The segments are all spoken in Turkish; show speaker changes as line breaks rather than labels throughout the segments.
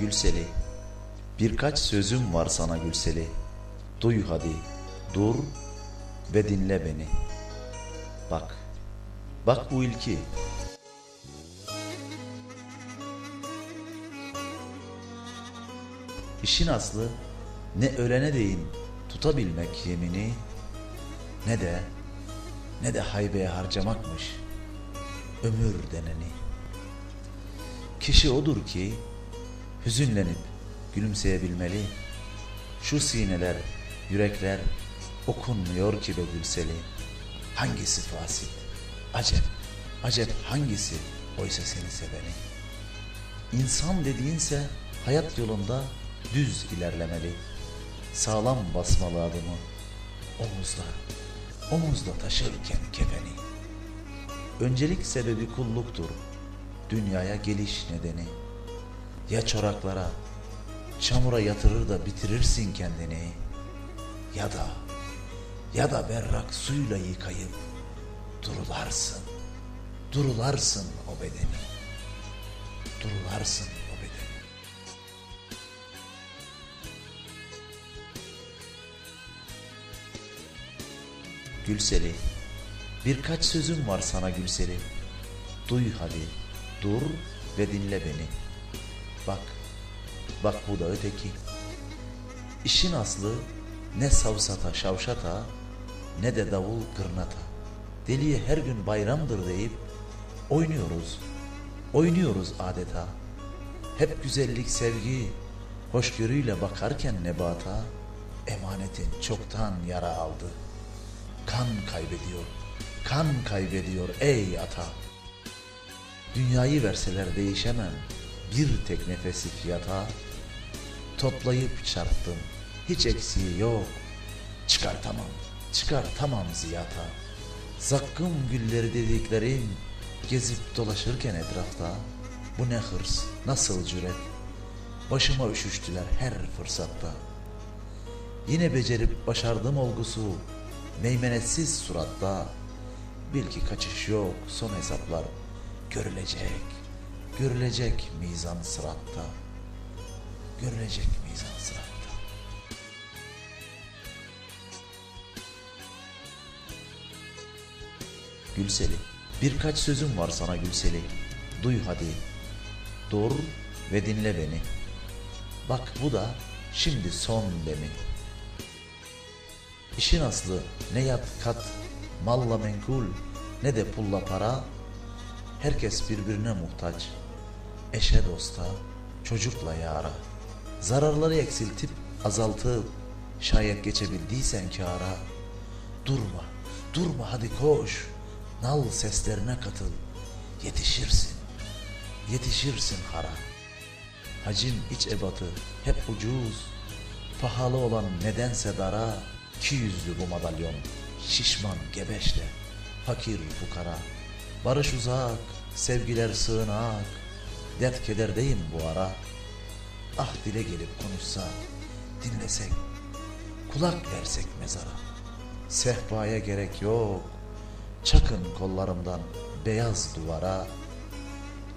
Gülseli, birkaç sözüm var sana Gülseli. Duy hadi, dur ve dinle beni. Bak, bak bu ilki. İşin aslı ne ölene değin tutabilmek yemini ne de ne de haybeye harcamakmış ömür deneni. Kişi odur ki hüzünlenip gülümseyebilmeli. Şu sineler, yürekler okunmuyor ki be gülseli. Hangisi fasit? Acep, acep hangisi oysa seni seveni? İnsan dediğinse hayat yolunda düz ilerlemeli. Sağlam basmalı adımı. Omuzda, omuzda taşırken kefeni. Öncelik sebebi kulluktur. Dünyaya geliş nedeni. Ya çoraklara, çamura yatırır da bitirirsin kendini. Ya da, ya da berrak suyla yıkayıp durularsın. Durularsın o bedeni. Durularsın o bedeni. Gülseli, birkaç sözüm var sana Gülseli. Duy hadi, dur ve dinle beni. Bak, bak bu da öteki. İşin aslı ne savsata şavşata ne de davul kırnata. Deliye her gün bayramdır deyip oynuyoruz, oynuyoruz adeta. Hep güzellik sevgi, hoşgörüyle bakarken nebata emanetin çoktan yara aldı. Kan kaybediyor, kan kaybediyor ey ata. Dünyayı verseler değişemem bir tek nefesi fiyata. Toplayıp çarptım hiç eksiği yok. Çıkartamam, çıkartamam ziyata. Zakkım gülleri dediklerim gezip dolaşırken etrafta. Bu ne hırs, nasıl cüret. Başıma üşüştüler her fırsatta. Yine becerip başardım olgusu meymenetsiz suratta. Bil ki kaçış yok son hesaplar görülecek, görülecek mizan sıratta. Görülecek mizan sıratta. Gülseli, birkaç sözüm var sana Gülseli. Duy hadi, dur ve dinle beni. Bak bu da şimdi son demi. İşin aslı ne yat kat, malla menkul, ne de pulla para. Herkes birbirine muhtaç. Eşe dosta, çocukla yara. Zararları eksiltip azaltıp, şayet geçebildiysen kâra. Durma, durma hadi koş. Nal seslerine katıl. Yetişirsin, yetişirsin hara. Hacim iç ebatı hep ucuz. Pahalı olan nedense dara. İki yüzlü bu madalyon. Şişman gebeşle. Fakir fukara. Barış uzak, sevgiler sığınak. Dert kederdeyim bu ara. Ah dile gelip konuşsa, dinlesek, kulak versek mezara. Sehpaya gerek yok. Çakın kollarımdan beyaz duvara.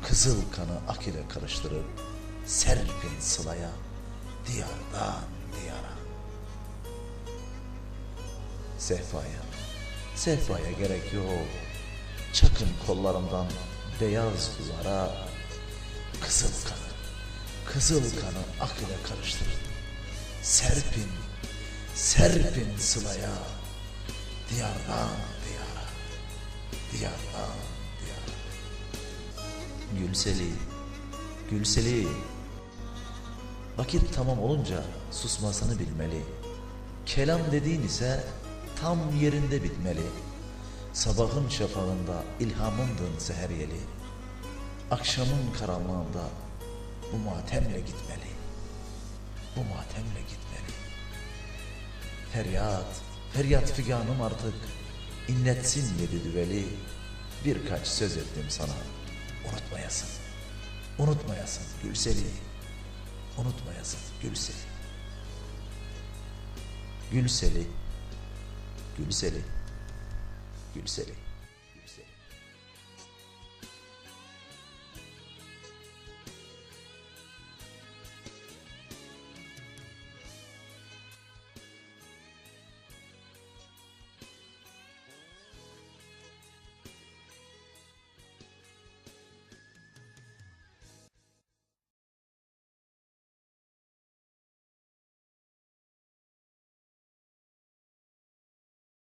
Kızıl kanı ak ile karıştırıp serpin sılaya diyardan diyara. Sehpaya, sehpaya gerek yok. Çakın kollarımdan beyaz duvara. Kızıl kanı, kızıl kanı ak ile karıştırın. Serpin, serpin sılaya diyardan diyara, diyardan diyara. Gülseli, Gülseli. Vakit tamam olunca susmasını bilmeli. Kelam dediğin ise tam yerinde bitmeli. Sabahın şafağında ilhamındın seher yeli. Akşamın karanlığında bu matemle gitmeli. Bu matemle gitmeli. Feryat, feryat figanım artık inletsin yedi düveli. Birkaç söz ettim sana, unutmayasın. Unutmayasın Gülseli. Unutmayasın Gülseli. Gülseli. Gülseli. Gülseli.